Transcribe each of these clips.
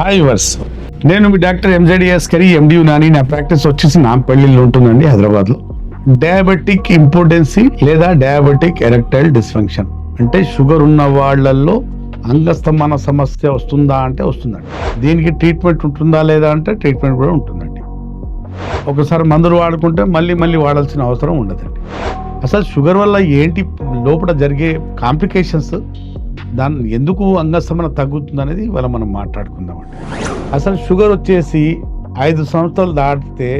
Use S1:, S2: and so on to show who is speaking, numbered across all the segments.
S1: Hi వర్స్ నేను మీ డాక్టర్ ఎంజెడిఎస్ కరీ ఎండి నాని నా ప్రాక్టీస్ వచ్చేసి నాంపల్లిలో ఉంటుందండి హైదరాబాద్లో. డయాబెటిక్ ఇంపార్టెన్సీ లేదా డయాబెటిక్ ఎరెక్టైల్ డిస్ఫంక్షన్ అంటే షుగర్ ఉన్న వాళ్ళల్లో అంగస్తంభన సమస్య వస్తుందా అంటే వస్తుందండి. దీనికి ట్రీట్మెంట్ ఉంటుందా లేదా అంటే ట్రీట్మెంట్ కూడా ఉంటుందండి. ఒకసారి మందులు వాడుకుంటే మళ్ళీ మళ్ళీ వాడాల్సిన అవసరం ఉండదండి. అసలు షుగర్ వల్ల ఏంటి లోపల జరిగే కాంప్లికేషన్స్ దాన్ని ఎందుకు అంగస్తంభన తగ్గుతుంది అనేది ఇవాళ మనం మాట్లాడుకుందామండి. అసలు షుగర్ వచ్చేసి ఐదు సంవత్సరాలు దాటితే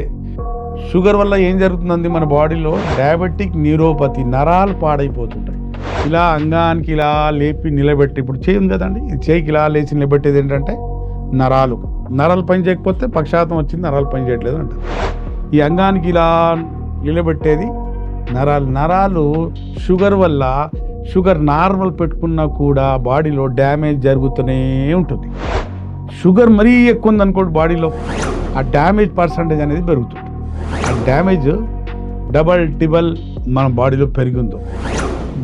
S1: షుగర్ వల్ల ఏం జరుగుతుందండి మన బాడీలో? డయాబెటిక్ న్యూరోపతి నరాలు పాడైపోతుంటాయి. ఇలా అంగానికి ఇలా లేపి నిలబెట్టి ఇప్పుడు చేయం కదండి ఇది చేయికి ఇలా లేచి నిలబెట్టేది ఏంటంటే నరాలు. నరాలు పని చేయకపోతే పక్షాతం వచ్చింది నరాలు పని చేయట్లేదు ఈ అంగానికి ఇలా నిలబెట్టేది నరాలు. నరాలు షుగర్ వల్ల షుగర్ నార్మల్ పెట్టుకున్నా కూడా బాడీలో డ్యామేజ్ జరుగుతూనే ఉంటుంది. షుగర్ మరీ ఎక్కువ ఉందనుకోండి బాడీలో ఆ డ్యామేజ్ పర్సంటేజ్ అనేది పెరుగుతుంది. ఆ డ్యామేజ్ డబల్ టిబల్ మన బాడీలో పెరిగిందో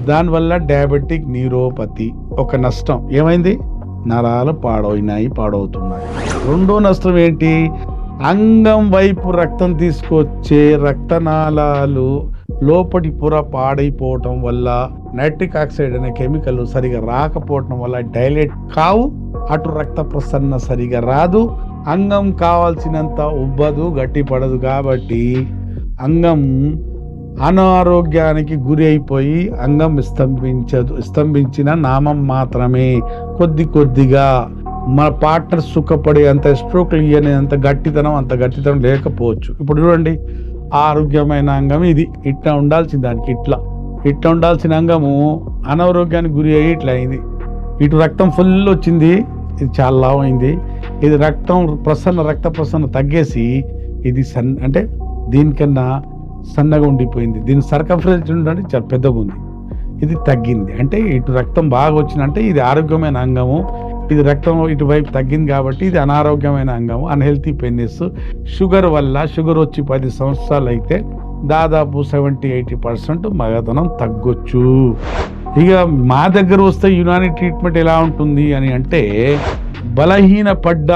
S1: దానివల్ల డయాబెటిక్ న్యూరోపతి ఒక నష్టం. ఏమైంది? నరాలు పాడైనాయి పాడవుతున్నాయి. రెండో నష్టం ఏంటి? అంగం వైపు రక్తం తీసుకొచ్చే రక్తనాళాలు లోపటి పొర పాడైపోవటం వల్ల నైట్రిక్ ఆక్సైడ్ అనే కెమికల్ సరిగా రాకపోవటం వల్ల డైలేట్ కావు అటు రక్త ప్రసరణ సరిగా రాదు అంగం కావాల్సినంత ఉబ్బదు గట్టిపడదు కాబట్టి అంగం అనారోగ్యానికి గురి అయిపోయి అంగం స్తంభించదు స్తంభించిన నామం మాత్రమే కొద్ది కొద్దిగా మన పార్ట్నర్ సుఖపడే అంత స్ట్రోక్లు ఇయ్యని అంత గట్టితనం అంత గట్టితనం లేకపోవచ్చు. ఇప్పుడు చూడండి ఆరోగ్యమైన అంగం ఇది. ఇట్లా ఉండాల్సిన దానికి ఇట్లా. ఇట్లా ఉండాల్సిన అంగము అనారోగ్యానికి గురి అయ్యి ఇట్లా అయింది. ఇటు రక్తం ఫుల్ వచ్చింది. ఇది చాలా లావు అయింది ఇది రక్తం ప్రసన్న రక్త ప్రసన్న తగ్గేసి ఇది సన్ అంటే దీనికన్నా సన్నగా ఉండిపోయింది. దీని సర్కఫరెన్స్ ఉండండి చాలా పెద్దగా ఉంది. ఇది తగ్గింది. అంటే ఇటు రక్తం బాగా వచ్చిందంటే ఇది ఆరోగ్యమైన అంగము. ఇది రక్తం ఇటువైపు తగ్గింది కాబట్టి ఇది అనారోగ్యమైన అంగము అన్హెల్తీ పెన్నిస్ షుగర్ వల్ల షుగర్ వచ్చి పది సంవత్సరాలు అయితే దాదాపు సెవెంటీ ఎయిటీ పర్సెంట్ మగతనం తగ్గొచ్చు. ఇక మా దగ్గర వస్తే యునాని ట్రీట్మెంట్ ఎలా ఉంటుంది అని అంటే బలహీన పడ్డ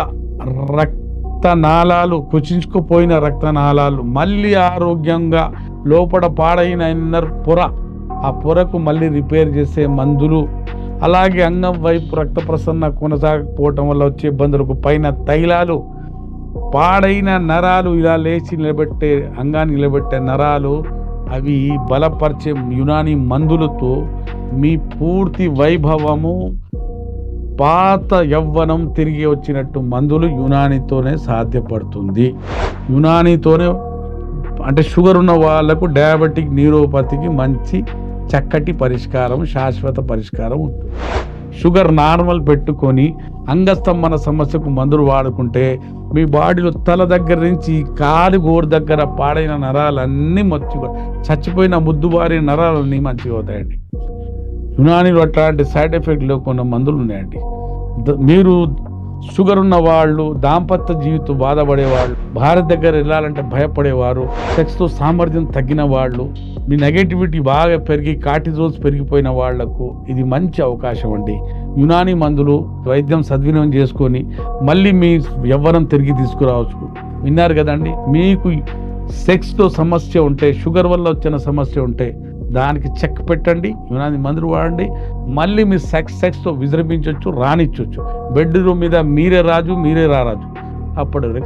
S1: రక్తనాళాలు కుచించుకుపోయిన రక్తనాళాలు మళ్ళీ ఆరోగ్యంగా లోపల పాడైన ఇన్నర్ పొర ఆ పొరకు మళ్ళీ రిపేర్ చేసే మందులు అలాగే అంగం వైపు రక్త ప్రసన్న కొనసాగకపోవటం వల్ల వచ్చే ఇబ్బందులకు పైన తైలాలు పాడైన నరాలు ఇలా లేచి నిలబెట్టే అంగాన్ని నిలబెట్టే నరాలు అవి బలపరిచే యునాని మందులతో మీ పూర్తి వైభవము పాత యవ్వనం తిరిగి వచ్చినట్టు మందులు యునానితోనే సాధ్యపడుతుంది. యునానితోనే అంటే షుగర్ ఉన్న వాళ్ళకు డయాబెటిక్ న్యూరోపతికి మంచి చక్కటి పరిష్కారం శాశ్వత పరిష్కారం ఉంటుంది. షుగర్ నార్మల్ పెట్టుకొని అంగస్తంభన సమస్యకు మందులు వాడుకుంటే మీ బాడీలో తల దగ్గర నుంచి కాలు గోరు దగ్గర పాడైన నరాలన్నీ మంచిగా చచ్చిపోయిన ముద్దుబారి నరాలన్నీ మంచిగా అవుతాయండి యునానిలో అట్లాంటి సైడ్ ఎఫెక్ట్ లేకుండా మందులు ఉన్నాయండి. మీరు షుగర్ ఉన్న వాళ్ళు దాంపత్య జీవితం బాధపడేవాళ్ళు భారత్ దగ్గర వెళ్ళాలంటే భయపడేవారు సెక్స్తో సామర్థ్యం తగ్గిన వాళ్ళు మీ నెగటివిటీ బాగా పెరిగి కార్టిజోల్స్ పెరిగిపోయిన వాళ్ళకు ఇది మంచి అవకాశం అండి. యునాని మందులు వైద్యం సద్వినియోగం చేసుకొని మళ్ళీ మీ యవ్వనం తిరిగి తీసుకురావచ్చు. విన్నారు కదండి? మీకు సెక్స్తో సమస్య ఉంటే షుగర్ వల్ల వచ్చిన సమస్య ఉంటే దానికి చెక్ పెట్టండి యునాది మందులు వాడండి మళ్ళీ మీ సెక్స్ సెక్స్తో విజృంభించవచ్చు రానిచ్చవచ్చు బెడ్ రూమ్ మీద మీరే రాజు మీరే రారాజు. అప్పటి వరకు